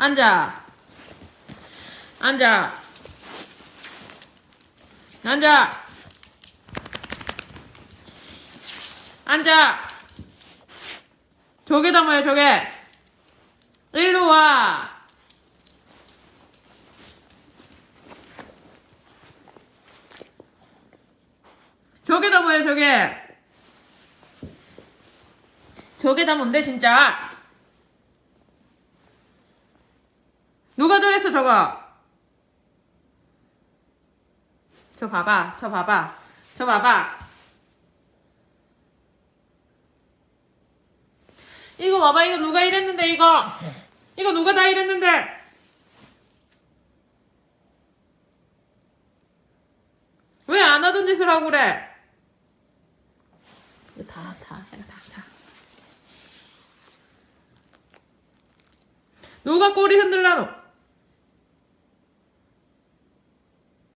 앉아. 앉아. 앉아. 앉아. 저기다 뭐야, 저게. 일로 와. 저게다 뭐야, 저게. 저게다 뭔데, 진짜. 누가 저랬어, 저거? 저 봐봐, 저 봐봐, 저 봐봐. 이거 봐봐, 이거 누가 이랬는데, 이거. 이거 누가 다 이랬는데. 왜 안 하던 짓을 하고 그래? 다, 다, 다, 다. 누가 꼬리 흔들라노?